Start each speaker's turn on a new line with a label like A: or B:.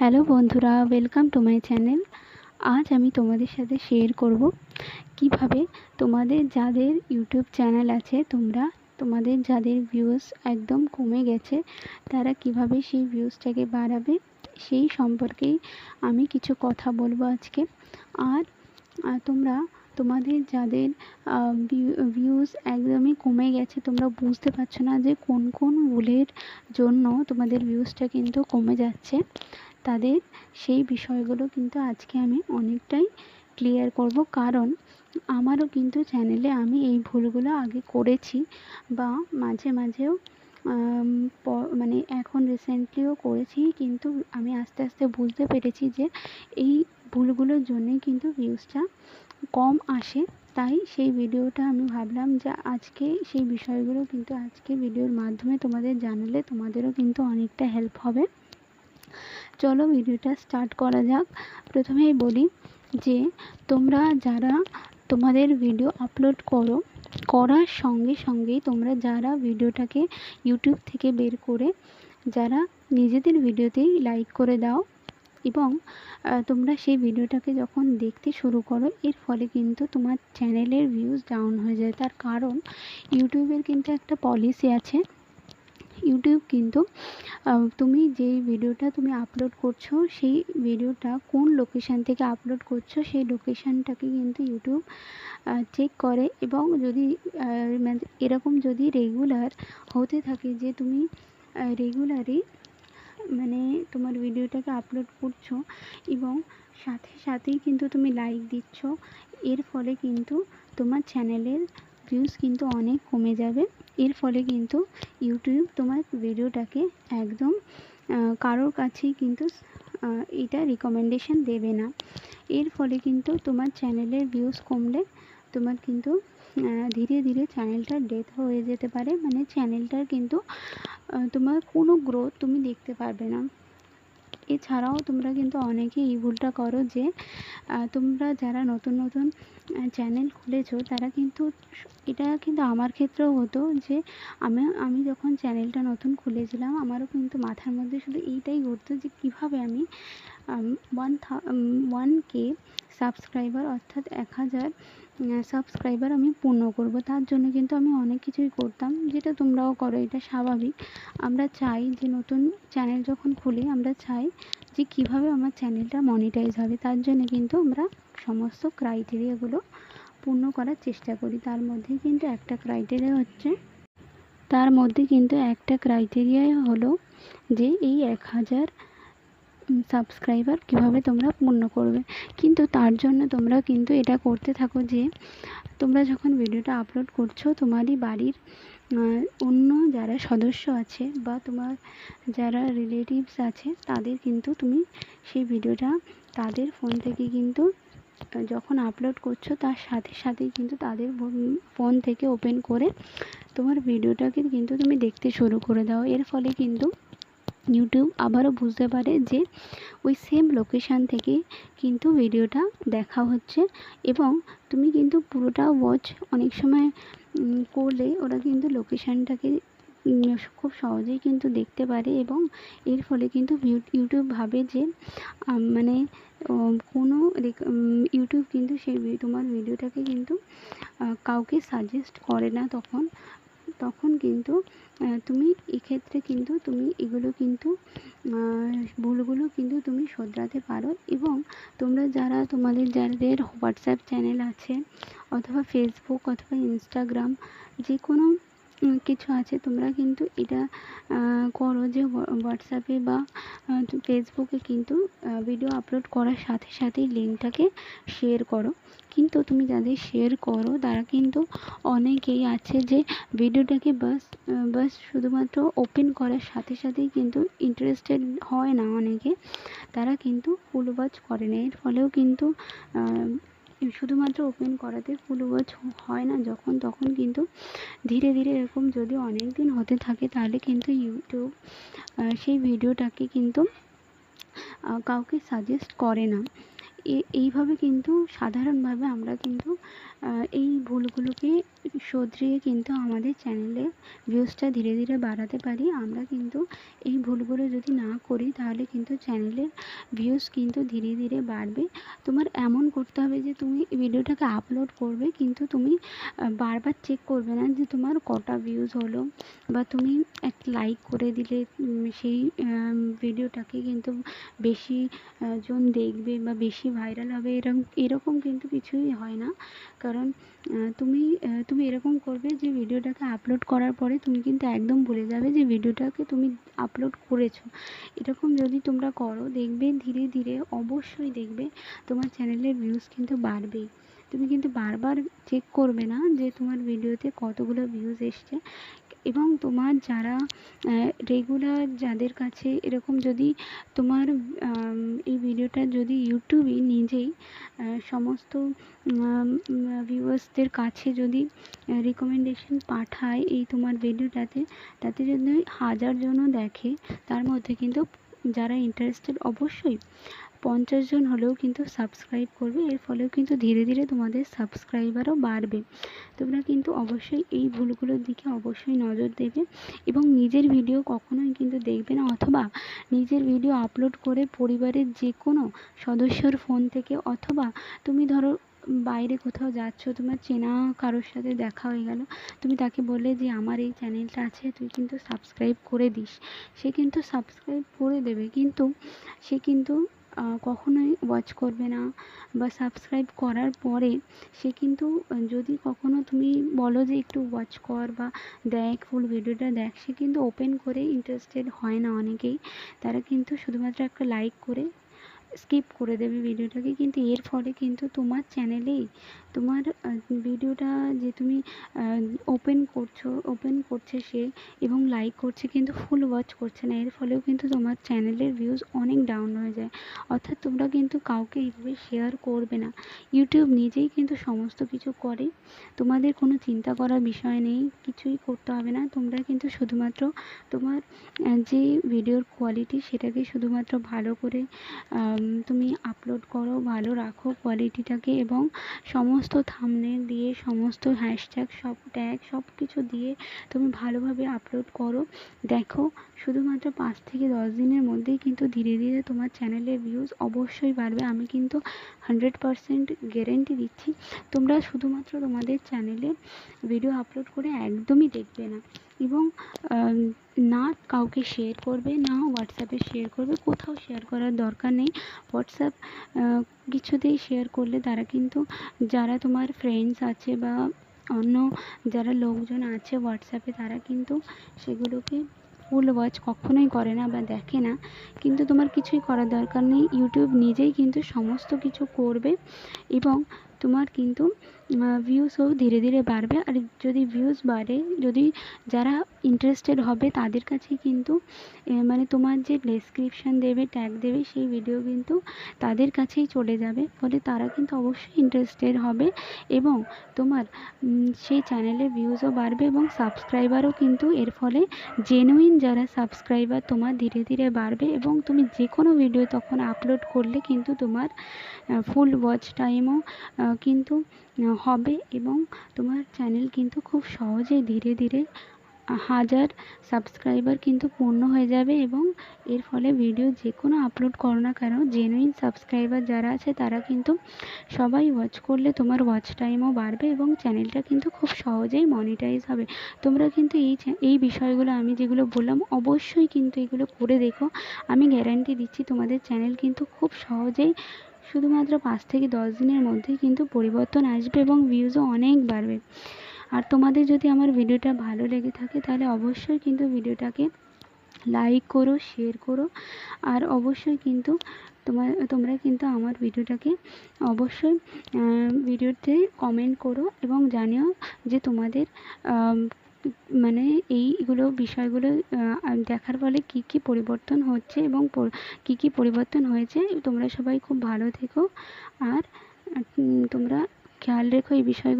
A: Hello বন্ধুরা welcome to my channel আজ আমি তোমাদের সাথে শেয়ার করব কীভাবে তোমাদের যাদের ইউটিউব চ্যানেল আছে, তোমরা তোমাদের যাদের ভিউজ একদম কমে গেছে, তারা কীভাবে সেই ভিউজটাকে বাড়াবে, সেই সম্পর্কেই আমি কিছু কথা বলব আজকে। আর তোমরা তোমাদের যাদের ভিউজ একদমই কমে গেছে, তোমরা বুঝতে পারছ না যে কোন কোন ভুলের জন্য তোমাদের ভিউজটা কিন্তু কমে যাচ্ছে। তাদের সেই বিষয়গুলো কিন্তু আজকে আমি অনেকটাই ক্লিয়ার করব। কারণ আমারও কিন্তু চ্যানেলে আমি এই ভুলগুলো আগে করেছি বা মাঝে মাঝেও মানে এখন রিসেন্টলিও করেছি। কিন্তু আমি আস্তে আস্তে বুঝতে পেরেছি যে এই ভুলগুলোর জন্যেই কিন্তু ভিউজটা কম আসে। তাই সেই ভিডিওটা আমি ভাবলাম যে আজকে সেই বিষয়গুলো কিন্তু আজকে ভিডিওর মাধ্যমে তোমাদের জানালে তোমাদেরও কিন্তু অনেকটা হেল্প হবে। চলো ভিডিওটা স্টার্ট করা যাক। প্রথমেই বলি যে, তোমরা যারা তোমাদের ভিডিও আপলোড করো, করার সঙ্গে সঙ্গেই তোমরা যারা ভিডিওটাকে ইউটিউব থেকে বের করে, যারা নিজেদের ভিডিওতেই লাইক করে দাও এবং তোমরা সেই ভিডিওটাকে যখন দেখতে শুরু করো, এর ফলে কিন্তু তোমার চ্যানেলের ভিউজ ডাউন হয়ে যায়। তার কারণ, ইউটিউবের কিন্তু একটা পলিসি আছে ইউটিউব কিন্তু তুমি যেই ভিডিওটা তুমি আপলোড করছ, সেই ভিডিওটা কোন লোকেশান থেকে আপলোড করছ, সেই লোকেশানটাকে কিন্তু ইউটিউব চেক করে এবং যদি মানে এরকম যদি রেগুলার হতে থাকে যে তুমি রেগুলারই মানে তোমার ভিডিওটাকে আপলোড করছ এবং সাথে সাথেই কিন্তু তুমি লাইক দিচ্ছ, এর ফলে কিন্তু তোমার চ্যানেলের ভিউজ কিন্তু অনেক কমে যাবে। এর ফলে কিন্তু ইউটিউব তোমার ভিডিওটাকে একদম কারোর কাছেই কিন্তু এটা রিকমেন্ডেশন দেবে না। এর ফলে কিন্তু তোমার চ্যানেলের ভিউজ কমলে তোমার কিন্তু ধীরে ধীরে চ্যানেলটা ডেথ হয়ে যেতে পারে। মানে চ্যানেলটার কিন্তু তোমার কোনো গ্রোথ তুমি দেখতে পারবে না। এছাড়াও তোমরা কিন্তু অনেকেই এই ভুলটা করো যে তোমরা যারা নতুন নতুন চ্যানেল খুলেছো, তারা কিন্তু এটা কিন্তু আমার ক্ষেত্রেও হতো যে আমি আমি যখন চ্যানেলটা নতুন খুলেছিলাম, আমারও কিন্তু মাথার মধ্যে শুধু এইটাই ঘুরতো যে কীভাবে আমি ওয়ান ওয়ান কে সাবস্ক্রাইবার অর্থাৎ এক হাজার সাবস্ক্রাইবার আমি পূর্ণ করব। তার জন্য কিন্তু আমি অনেক কিছুই করতাম, যেটা তোমরাও করো, এটা স্বাভাবিক। আমরা চাই যে নতুন চ্যানেল যখন খুলি, আমরা চাই যে কীভাবে আমার চ্যানেলটা মনিটাইজ হবে। তার জন্য কিন্তু আমরা সমস্ত ক্রাইটেরিয়াগুলো পূর্ণ করার চেষ্টা করি। তার মধ্যে কিন্তু একটা ক্রাইটেরিয়া হচ্ছে, তার মধ্যে কিন্তু একটা ক্রাইটেরিয়াই হলো যে এই এক হাজার সাবস্ক্রাইবার কীভাবে তোমরা পূর্ণ করবে। কিন্তু তার জন্য তোমরা কিন্তু এটা করতে থাকো যে, তোমরা যখন ভিডিওটা আপলোড করছ, তোমারই বাড়ির অন্য যারা সদস্য আছে বা তোমার যারা রিলেটিভস আছে, তাদের কিন্তু তুমি সেই ভিডিওটা তাদের ফোন থেকে কিন্তু যখন আপলোড করছ, তার সাথে সাথেই কিন্তু তাদের ফোন থেকে ওপেন করে তোমার ভিডিওটাকে কিন্তু তুমি দেখতে শুরু করে দাও। এর ফলে কিন্তু ইউটিউব আবারও বুঝতে পারে যে ওই সেম লোকেশান থেকে কিন্তু ভিডিওটা দেখা হচ্ছে এবং তুমি কিন্তু পুরোটা ওয়াচ অনেক সময় করলে ওরা কিন্তু লোকেশানটাকে খুব সহজেই কিন্তু দেখতে পারে এবং এর ফলে কিন্তু ইউটিউব ভাবে যে মানে কোনো ইউটিউব কিন্তু সেই তোমার ভিডিওটাকে কিন্তু কাউকে সাজেস্ট করে না তখন। তখন কিন্তু তুমি এক্ষেত্রে কিন্তু তুমি এগুলো কিন্তু ভুলগুলো কিন্তু তুমি শোধরাতে পারো এবং তোমরা যারা তোমাদের যাদের হোয়াটসঅ্যাপ চ্যানেল আছে অথবা ফেসবুক অথবা ইনস্টাগ্রাম যে কোনো কিছু আছে। তোমরা কিন্তু এটা করো যে হোয়াটসঅ্যাপে বা ফেসবুকে কিন্তু ভিডিও আপলোড করার সাথে সাথেই লিঙ্কটাকে শেয়ার করো। কিন্তু তুমি যাদের শেয়ার করো, তারা কিন্তু অনেকেই আছে যে ভিডিওটাকে বাস বাস শুধুমাত্র ওপেন করার সাথে সাথেই কিন্তু ইন্টারেস্টেড হয় না অনেকে। তারা কিন্তু ফুল ওয়াচ করে না। এর ফলেও কিন্তু শুধুমাত্র ওপেন করাতে ফুল গাছ হয় না, যখন তখন কিন্তু ধীরে ধীরে এরকম যদি অনেক দিন হতে থাকে, তাহলে কিন্তু ইউটিউব সেই ভিডিওটাকে কিন্তু কাউকে সাজেস্ট করে না। এইভাবে কিন্তু সাধারণভাবে আমরা কিন্তু এই ভুলগুলোকে শুধরিয়ে কিন্তু আমাদের চ্যানেলে ভিউজটা ধীরে ধীরে বাড়াতে পারি। আমরা কিন্তু এই ভুলগুলো যদি না করি, তাহলে কিন্তু চ্যানেলের ভিউজ কিন্তু ধীরে ধীরে বাড়বে। তোমার এমন করতে হবে যে, তুমি ভিডিওটাকে আপলোড করবে, কিন্তু তুমি বারবার চেক করবে না যে, তোমার কটা ভিউজ হলো বা তুমি এক লাইক করে দিলে সেই ভিডিওটাকে কিন্তু বেশি জন দেখবে বা বেশি ভাইরাল হবে এরকম এরকম কিন্তু কিছুই হয় না। কারণ তুমি তুমি এরকম করবে যে ভিডিওটাকে আপলোড করার পরে তুমি কিন্তু একদম ভুলে যাবে যে ভিডিওটাকে তুমি আপলোড করেছ। এরকম যদি তোমরা করো, দেখবে ধীরে ধীরে অবশ্যই দেখবে তোমার চ্যানেলের ভিউজ কিন্তু বাড়বেই। তুমি কিন্তু বারবার চেক করবে না যে তোমার ভিডিওতে কতগুলো ভিউজ এসছে। এবং তোমার যারা রেগুলার যাদের কাছে এরকম যদি তোমার এই ভিডিওটা যদি ইউটিউবে নিজেই সমস্ত ভিউয়ার্সদের কাছে যদি রিকমেন্ডেশন পাঠায় এই তোমার ভিডিওটাতে তাতে যদি হাজার জনও দেখে, তার মধ্যে কিন্তু যারা ইন্টারেস্টেড অবশ্যই পঞ্চাশ জন হলেও কিন্তু সাবস্ক্রাইব করবে, এর ফলেও কিন্তু ধীরে ধীরে তোমাদের সাবস্ক্রাইবারও বাড়বে। তোমরা কিন্তু অবশ্যই এই ভুলগুলোর দিকে অবশ্যই নজর দেবে এবং নিজের ভিডিও কখনোই কিন্তু দেখবে না অথবা নিজের ভিডিও আপলোড করে পরিবারের যে কোনো সদস্যর ফোন থেকে অথবা তুমি ধরো বাইরে কোথাও যাচ্ছ, তোমার চেনা কারোর সাথে দেখা হয়ে গেল, তুমি তাকে বললে যে আমার এই চ্যানেলটা আছে, তুই কিন্তু সাবস্ক্রাইব করে দিস। সে কিন্তু সাবস্ক্রাইব করে দেবে, কিন্তু সে কিন্তু কখনোই ওয়াচ করবে না বা সাবস্ক্রাইব করার পরে সে কিন্তু, যদি কখনো তুমি বলো যে একটু ওয়াচ কর বা দেখ ফুল ভিডিওটা দেখ, সে কিন্তু ওপেন করে ইন্টারেস্টেড হয় না অনেকেই। তারা কিন্তু শুধুমাত্র একটা লাইক করে স্কিপ করে দেবে ভিডিওটাকে কিন্তু এর ফলে কিন্তু তোমার চ্যানেলেই তোমার ভিডিওটা যে তুমি ওপেন করছ ওপেন করছে সে এবং লাইক করছে কিন্তু ফুল ওয়াচ করছে না, এর ফলেও কিন্তু তোমার চ্যানেলের ভিউজ অনেক ডাউন হয়ে যায়। অর্থাৎ তোমরা কিন্তু কাউকে এইভাবে শেয়ার করবে না। ইউটিউব নিজেই কিন্তু সমস্ত কিছু করে, তোমাদের কোনো চিন্তা করার বিষয় নেই, কিছুই করতে হবে না। তোমরা কিন্তু শুধুমাত্র তোমার যে ভিডিওর কোয়ালিটি সেটাকে শুধুমাত্র ভালো করে তুমি আপলোড করো, ভালো রাখো কোয়ালিটিটাকে এবং সমস্ত থাম্বনেল দিয়ে সমস্ত হ্যাশট্যাগ সব ট্যাগ সব কিছু দিয়ে তুমি ভালোভাবে আপলোড করো। দেখো শুধুমাত্র পাঁচ থেকে দশ দিনের মধ্যেই কিন্তু ধীরে ধীরে তোমার চ্যানেলের ভিউজ অবশ্যই বাড়বে। আমি কিন্তু হান্ড্রেড পারসেন্ট গ্যারেন্টি দিচ্ছি, তোমরা শুধুমাত্র তোমাদের চ্যানেলে ভিডিও আপলোড করে একদমই দেখবে না। এবং না কাউকে শেয়ার করবে, না হোয়াটসঅ্যাপে শেয়ার করবে, কোথাও শেয়ার করার দরকার নেই। হোয়াটসঅ্যাপ কিছুতেই শেয়ার করলে তারা কিন্তু, যারা তোমার ফ্রেন্ডস আছে বা অন্য যারা লোকজন আছে হোয়াটসঅ্যাপে তারা কিন্তু সেগুলোকে ফুল ওয়াচ কখনোই করে না বা দেখে না। কিন্তু তোমার কিছুই করার দরকার নেই। ইউটিউব নিজেই কিন্তু সমস্ত কিছু করবে এবং তোমার কিন্তু ভিউসও ধীরে ধীরে বাড়বে। আর যদি ভিউজ বাড়ে, যদি যারা ইন্টারেস্টেড হবে, তাদের কাছে কিন্তু মানে তোমার যে ডেসক্রিপশান দেবে ট্যাগ দেবে, সেই ভিডিও কিন্তু তাদের কাছেই চলে যাবে। ফলে তারা কিন্তু অবশ্যই ইন্টারেস্টেড হবে এবং তোমার সেই চ্যানেলের ভিউজও বাড়বে এবং সাবস্ক্রাইবারও কিন্তু এর ফলে জেনুইন যারা সাবস্ক্রাইবার তোমার ধীরে ধীরে বাড়বে এবং তুমি যে কোনো ভিডিও তখন আপলোড করলে কিন্তু তোমার ফুল ওয়াচ টাইমও কিন্তু হবে এবং তোমার চ্যানেল কিন্তু খুব সহজেই ধীরে ধীরে হাজার সাবস্ক্রাইবার কিন্তু পূর্ণ হয়ে যাবে এবং এর ফলে ভিডিও যে কোনো আপলোড করো না কেন জেনুইন সাবস্ক্রাইবার যারা আছে তারা কিন্তু সবাই ওয়াচ করলে তোমার ওয়াচ টাইমও বাড়বে এবং চ্যানেলটা কিন্তু খুব সহজেই মনিটাইজ হবে। তোমরা কিন্তু এই এই বিষয়গুলো আমি যেগুলো বললাম অবশ্যই কিন্তু এগুলো করে দেখো। আমি গ্যারান্টি দিচ্ছি তোমাদের চ্যানেল কিন্তু খুব সহজেই শুধুমাত্র পাঁচ থেকে দশ দিনের মধ্যেই কিন্তু পরিবর্তন আসবে এবং ভিউজও অনেক বাড়বে। আর তোমাদের যদি আমার ভিডিওটা ভালো লেগে থাকে তাহলে অবশ্যই কিন্তু ভিডিওটাকে লাইক করো শেয়ার করো। আর অবশ্যই কিন্তু তোমার, তোমরা কিন্তু আমার ভিডিওটাকে অবশ্যই ভিডিওতে কমেন্ট করো এবং জানিও যে তোমাদের মানে এইগুলো বিষয়গুলো দেখার ফলে কী কী পরিবর্তন হচ্ছে এবং কি কী পরিবর্তন হয়েছে, তোমরা সবাই খুব ভালো থেকো। আর তোমরা খেয়াল রেখো এই বিষয়গুলো